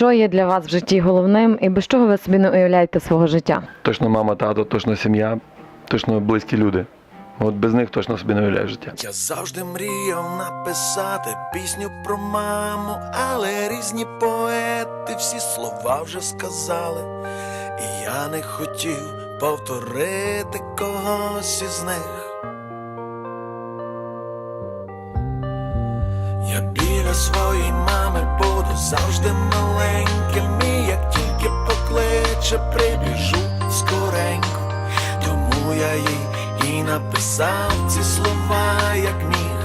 Що є для вас в житті головним і без чого ви собі не уявляєте свого життя? Точно мама, тато, точно сім'я, точно близькі люди. От без них точно собі не уявляю життя. Я завжди мріяв написати пісню про маму, але різні поети всі слова вже сказали, і я не хотів повторити когось із них. Я біля своєї мами завжди маленьким, і як тільки покличе, прибіжу скоренько, тому я їй і написав ці слова, як міг.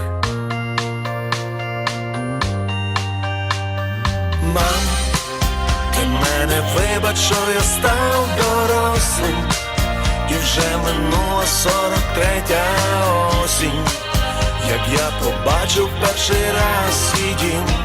Мам, ти мене вибач, що я став дорослим, і вже минула сорок третя осінь, як я побачив перший раз свій дім.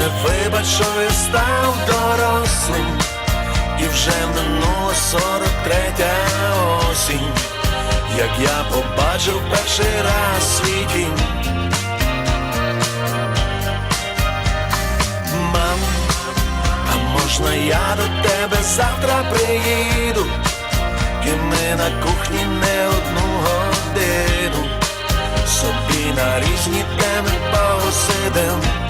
мене вибач, що я став дорослим, і вже минула сорок третя осінь, як я побачив перший раз свій дім. Мам, а можна я до тебе завтра приїду, і ми на кухні не одну годину, собі на різні теми посидим.